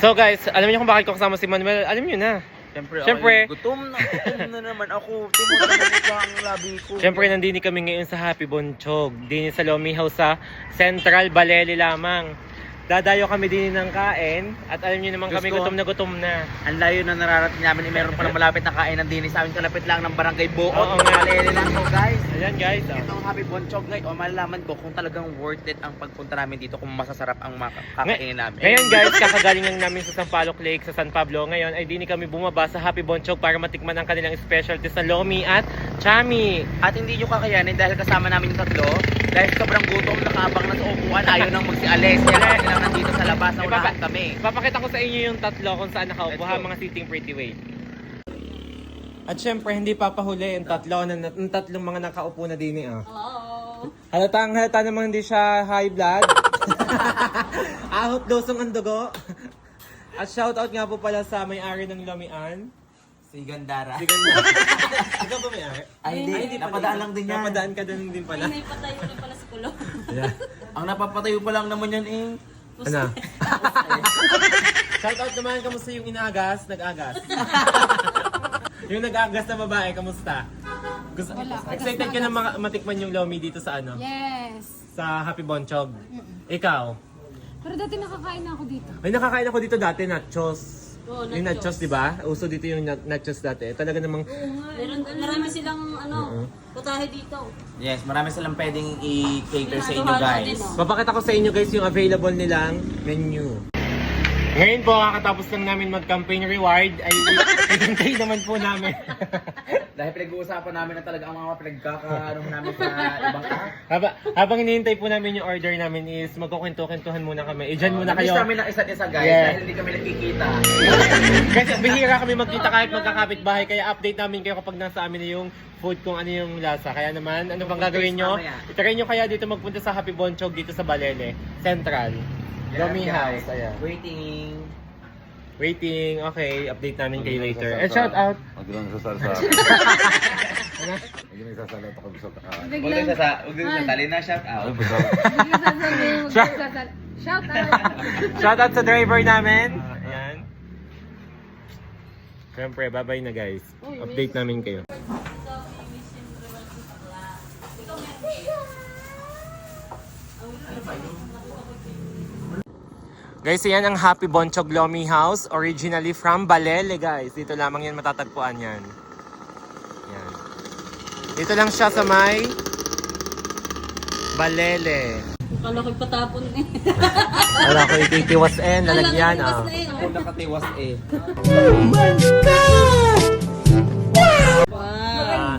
So guys, alam niyo kung bakit ko kasama si Manuel? Alam niyo na. Siyempre, Siyempre. ay, gutom na, gutom na naman ako. Timo na naman ang labi ko. Siyempre, nandini kami ngayon sa Happy Bonchog. Dini sa Lomi House sa Central Baleli lamang. Dadayo kami din ng kain at alam niyo naman Diyos kami ko. gutom na gutom na. Ang layo na nararating namin, eh, meron palang malapit na kainan din sa amin. Kalapit lang ng barangay Buot. Oo nga. Kalele lang to guys. Ayan guys. oh. Itong Happy Bonchog guys, o malalaman ko kung talagang worth it ang pagpunta namin dito, kung masasarap ang maka- kakainin namin. Ngayon guys, kakagaling lang namin sa Sampaloc Lake sa San Pablo. Ngayon ay dini kami bumaba sa Happy Bonchog para matikman ang kanilang specialties na Lomi at Chami. At hindi nyo kakayanin dahil kasama namin yung tatlo. Dahil sobrang gutom, nakaabang na sa upuan, ayaw nang magsialis. Kaya nandito sa labas, na unahan kami. Papakita ko sa inyo yung tatlo kung saan nakaupo Let's ha, go. mga sitting pretty way. At syempre, hindi papahuli yung tatlo, na, yung tatlong mga nakaupo na din eh. Oh. Hello. Halatang halata namang hindi siya high blood. Ahot dosong ang dugo. At shoutout nga po pala sa may-ari ng Lomian. Si Gandara. Sige na. Ikaw ba may-ari? Ay, hindi. Napadaan lang din yan. Napadaan ka din din pala. Ay, may patayo na pala sa kulo. Yeah. Ang napapatayo pa lang naman yan eh. Ano? Shoutout naman, kamusta yung inaagas? Nag-agas? yung nag-agas na babae, kamusta? Gusto, excited ka na ma- matikman yung lomi dito sa ano? Yes. Sa Happy Bonchog. Ikaw? Pero dati nakakain na ako dito. Ay, nakakain ako dito dati, nachos. Oo, Yung nachos, di ba? Uso dito yung na- nachos dati. Talaga namang, Meron, marami silang ano, putahe dito. Yes, marami silang pwedeng i-cater sa inyo guys. oh. papakita ko sa inyo guys yung available nilang menu. Ngayon po, kakatapos lang namin mag-campaign reward, ay hinintay naman po namin. Dahil pinag-uusapan namin na talaga ang mga pinagkakaano namin sa ibang app. Haba, habang hinihintay po namin yung order namin is magkukwento-kwentuhan muna kami. Eh, dyan muna Namiss kayo. namin ng isa't isa guys Yeah. dahil hindi kami nagkikita. Kasi bihira kami magkita kahit magkakapit bahay. Kaya update namin kayo kapag nasa amin na yung food kung ano yung lasa. Kaya naman, ano bang gagawin nyo? Mamaya. Itry nyo kaya dito magpunta sa Happy Bonchog dito sa Balele. Central. Guys. House. Ayan. Waiting. Waiting. Okay, update namin kayo later. And shout out. Huwag lang sasalsa. Huwag lang sasalata ako sa takaan. Huwag sa huwag din sa tali na shout out. Huwag Shout- kang sasal- Shout out! Shout out sa driver namin. Ayan. Siyempre, bye-bye na guys. Update namin kayo. Guys, yan ang Happy Bonchog Lomi House. Originally from Balele, guys. Dito lamang yan matatagpuan yan. Yan. Dito lang siya sa may Balele. Kala ko'y patapon eh. Wala ko ititiwas eh, nalagyan Kala ah. eh. Kung nakatiwas eh. Wow.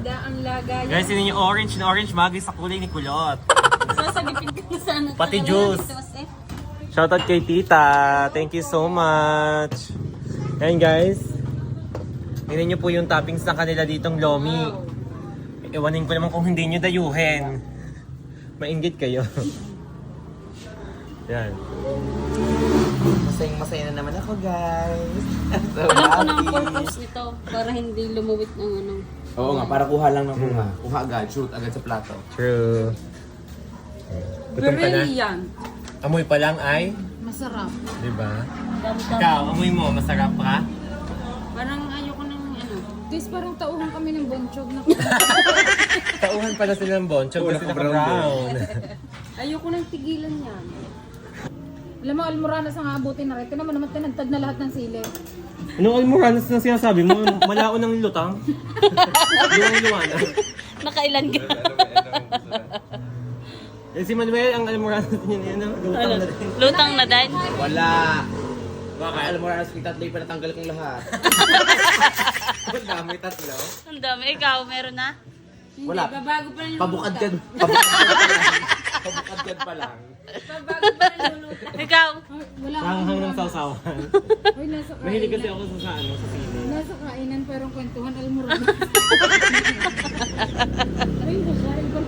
Ganda ang lagay. Guys, yun yung orange na orange bagay sa kulay ni Kulot. Sasagipin ko na sana. Pati juice. Shoutout kay Tita. Thank you so much. Ayan guys. Tingnan nyo po yung toppings ng kanila ditong lomi. Iwanin ko naman kung hindi nyo dayuhin. Mainggit kayo. Yan. Masayang masaya na naman ako guys. so Alam ko na ang purpose nito para hindi lumuwit ng ano. Oo nga, para kuha lang ng kuha. Kuha agad, shoot agad sa plato. True. Gutom ka na? yan. Amoy pa lang ay, Masarap. di ba? Ikaw, amoy mo, masarap ka? Parang ayoko ng ano. This parang tauhan kami ng bonchog na Tauhan pala sila ng bonchog Oo, kasi naka-brown naka-brown. Ayoko ng tigilan yan. Alam mo, almoranas ang aabutin na rin. Ito naman naman tinagtad na lahat ng sili. Anong almoranas na sinasabi mo? Malao ng lutang? Luwang-luwana. Nakailan ka? Eh, si Manuel, ang almoranas niya niya, no? lutang na din. Lutang na din. Wala. Mo na, si tatlo yung pinatanggal kong lahat. Ang dami tatlo. Ang dami. Ikaw, meron na? Wala. Babago pa rin yung Pabukad ka. Pabukad ka pa lang. Pa lang. Babago pa rin yung luto. Ikaw. Wala akong Hanghang ng almoranas. sausawan. Ay, nasa Mahilig kasi kainan. ako sa, sa ano, sa sili. Nasa kainan pero ang kwentuhan almoranas. Ay, nakain ko.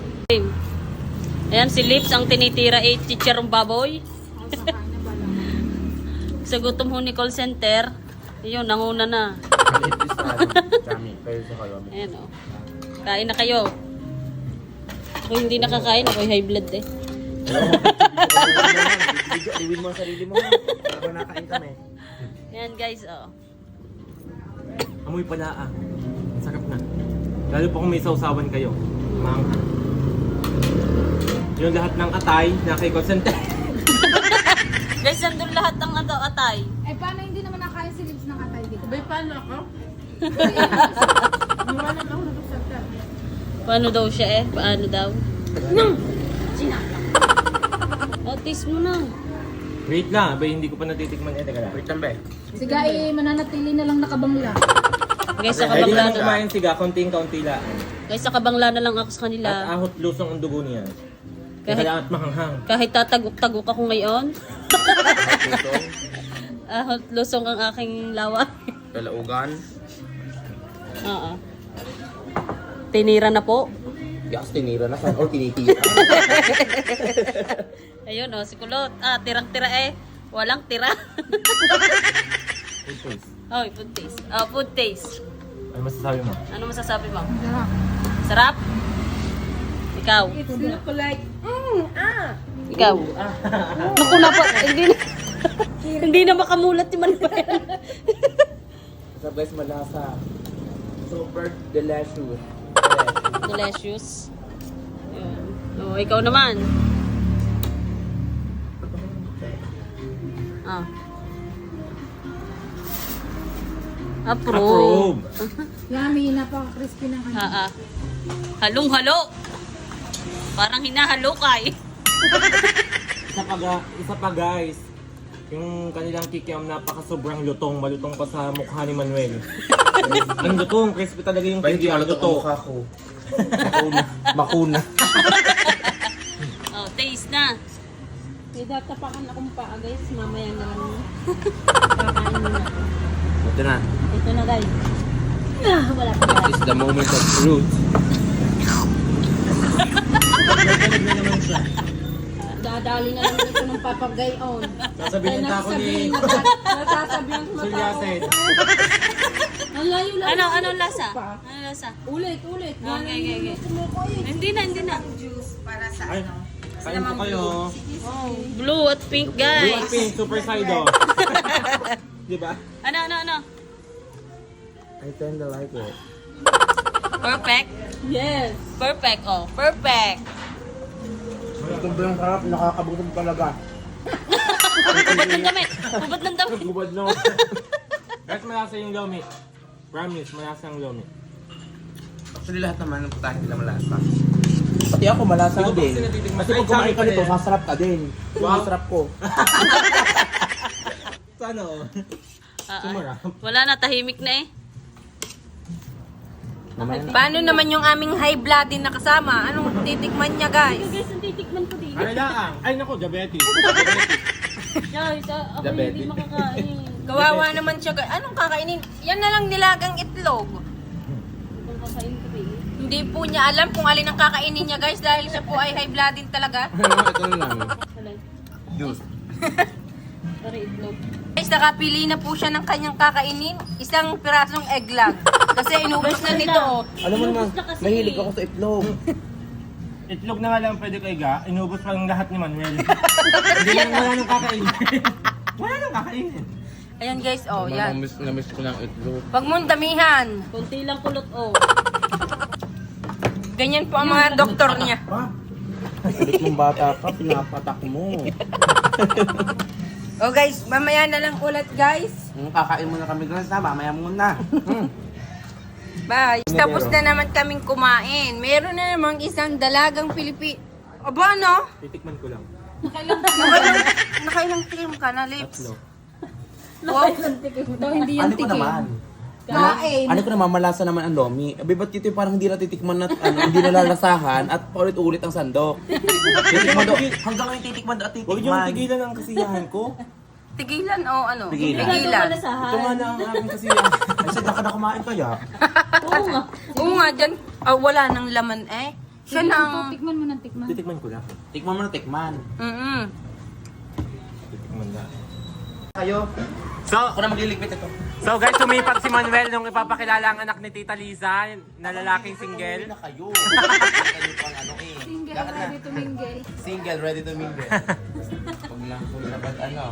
Ayan, si Lips ang tinitira ay chicharong baboy. Sa gutom ho ni call center. Yun, nanguna na. Ayan o. Kain na kayo. Ako hindi nakakain. Ako high blood eh. Liwin mo ang sarili mo. Para nakain kami. Yan guys, oh. Amoy pala ah. Sarap na. Lalo pa kung may sausawan kayo. Mang. Yung lahat ng atay na kay Consente. Guys, nandun lahat ng ato atay. Eh, paano hindi naman nakain si Lips ng atay dito? Bay, paano ako? Paano daw siya eh? Paano daw? Oh, taste mo na. Wait lang, ba hindi ko pa natitikman eh. Teka lang. Wait lang, be. Sige, eh, mananatili na lang nakabangla. Guys, sa Pwede kabangla lang na. kumain siga, konting-kaunti lang. Guys, sa kabangla na lang ako sa At kanila. ahot lusong ang dugo niya. Kahit- Kaya at mahanghang. Kahit tatagok-tagok ako ngayon. Ahot lusong ang aking lawa. Kalaugan. Oo. Tinira na po. Gas, tinira na saan? Or tinitira. Ayun oh, si Kulot. Ah, tirang-tira eh. Walang tira. Oh, food taste. Oh, food taste. Ano masasabi mo? Ano masasabi mo? Sarap. Sarap? Ikaw? Ikaw? Naku na po. Hindi na, hindi na makamulat si Manuel. Sa guys, malasa. Super delicious. Delicious. Oh, ikaw naman. Ah. Approve. Approve! Yummy, napaka-crispy ng ano. Ah, ah. Halong-halo. Parang hinahalo ka eh. Isa pa, ga- isa pa guys, yung kanilang kikiam napaka sobrang lutong, malutong pa sa mukha ni Manuel. ang lutong, crispy talaga yung Bay, hindi kikiam, ano to luto. mukha ko. Makuna. Makuna. Oh, taste na. May datapakan akong paa guys, mamaya na lang. Kakain mo na. Ito na. Ito na guys. Ah, wala pa. This is the moment of truth. Dadali na lang ito ng papagayon. Sasabihin ka ako ni Nasasabihan ko Sulyasen. Ang layo-layo. Ano, ano lasa? Ano lasa? Ulit, ulit. Okay, okay, okay. Eh. Hindi na, hindi na. Ay, kain po kayo. Blue at pink, Blue at guys. pink, super sido. Di ba? Ano, ano, ano? I kinda like it. Perfect? Yes. Perfect, oh. Perfect. Ito ba yung harap? Nakakabutan talaga. Hubad ng damit. Hubad ng damit. Gubad no. Guys, malasa yung lomi. Promise, malasa yung lomi. Actually, lahat naman ng putahe nila malasa. Pati ako malasa Hindi ko din. kasi natitikman. Kasi Ay, pag kumain ka sorry nito, pala. masarap ka din. Wow. Masarap ko. Sana oh. Ah, ah. Sumarap. Wala na, tahimik na eh. Paano naman yung aming high blood din na kasama? Anong titikman niya, guys? Guys, ang titikman ko dito. Ano lang? Ay nako, diabetes. Diabetes. Guys, ah, ako Diabetic. hindi makakain. Kawawa naman siya, guys. Anong kakainin? Yan na lang nilagang itlog. Kung kakain ko eh. Hindi po niya alam kung alin ang kakainin niya, guys, dahil siya po ay high blood din talaga. Ito na lang. Juice. para itlog. Guys, nakapili na po siya ng kanyang kakainin. Isang pirasong egg lang. Kasi inubos na nito. oh. Alam mo naman, na kasi. mahilig ako sa itlog. Itlog na nga lang pwede kay Ga, inubos pa ng lahat ni Manuel. Hindi lang wala nang kakainin. wala nang kakainin. Ayan, guys, oh, yan. Namiss, namiss ko ng itlog. Wag mong damihan. Kunti lang kulot oh. Ganyan po ang mga doktor niya. Kulit mong bata ka, pinapatak mo. Oh, guys, mamaya na lang ulit, guys. Hmm, kakain muna kami guys ha, mamaya muna. Hmm. Bye. Tapos na naman kaming kumain. Meron na namang isang dalagang Pilipi... Aba, ano? Titikman ko lang. Nakailang, nakailang trim ka na, lips. Tatlo. Wow. Ito, hindi yan Ano ko tikim. naman? Kain. Ano ko naman, malasa naman ang lomi. Abi, ba't dito yung parang hindi natitikman na, ano, hindi nalalasahan at paulit-ulit ang sandok. titikman daw, hanggang ngayon titikman daw at Huwag niyo titikman. tigilan ang kasiyahan ko. Tigilan o ano? Tigilan. Tigilan. Ito nga na ang aking kasiyahan. Kasi ka na kumain kaya. Oo nga. Oo nga, dyan. ah, wala nang laman eh. Siya Sige, nang... Tikman mo ng tikman. Titikman ko lang. Tikman mo na tikman. Mm-mm. Titikman lang. Kayo, So, ako na magliligpit ito. So guys, sumipag si Manuel nung ipapakilala ang anak ni Tita Liza na lalaking single. na kayo. Kayo pang ano eh. Single Lakad na. ready to mingle. Single, ready to mingle. Huwag lang kung dapat ano.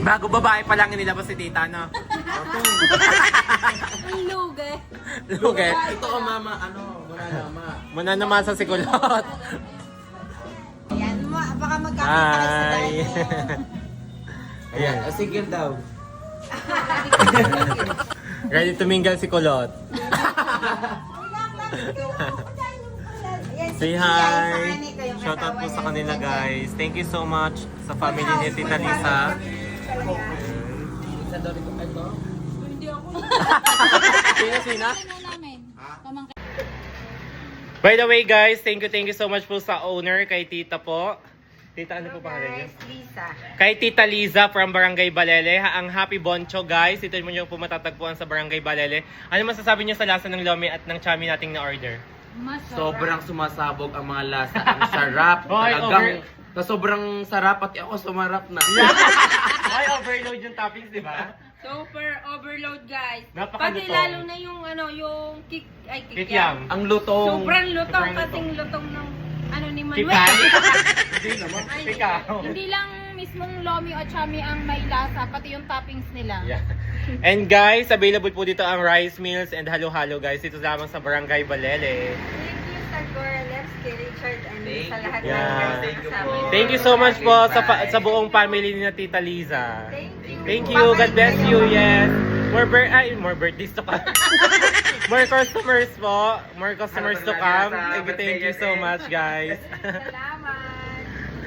Bago babae pa lang inilabas si tita, no? Ang lugay. Lugi. Ito ko mama, ano, muna mama. Muna naman sa sikulot. Yan mo, baka magkakita kayo sa Hi. Ayan. Ah, Single daw. Ready to mingle si Kulot. Say hi. Shout out po sa kanila guys. Thank you so much sa family ni Tita Lisa. Sino? Tamang By the way guys, thank you thank you so much po sa owner kay Tita po. Tita ano po pangalan niyo? Lisa. Kay Tita Liza from Barangay Balele, ha- ang Happy Boncho guys. Ito mo yung po matatagpuan sa Barangay Balele. Ano masasabi niyo sa lasa ng lomi at ng chami nating na-order? masarap. Sobrang sumasabog ang mga lasa. Ang sarap. Hoy, Talagang, over- na sobrang sarap. Pati ako sumarap na. Ay, overload yung toppings, di ba? Super overload, guys. Napakalutong. Pati lalo na yung ano, yung kik ay kikyam. Ang lutong. Sobrang lutong, Sobrang kating lutong ng ano ni Manuel. Kikay. Hindi naman. Ikaw. Hindi lang mismong lomi o chami ang may lasa, pati yung toppings nila. Yeah. And guys, available po dito ang rice meals and halo-halo guys. Ito lamang sa Barangay Balele. Thank you sa Goraleps, kay Richard, and Thank sa you lahat ng Yeah. guys Thank you po. Thank you so much po sa pa- sa buong family ni na Tita Liza. Thank you. Thank you. God bless you. Yes. More bir ay, more birthdays to come. more customers po. More customers to come. Thank you, thank you so much, guys.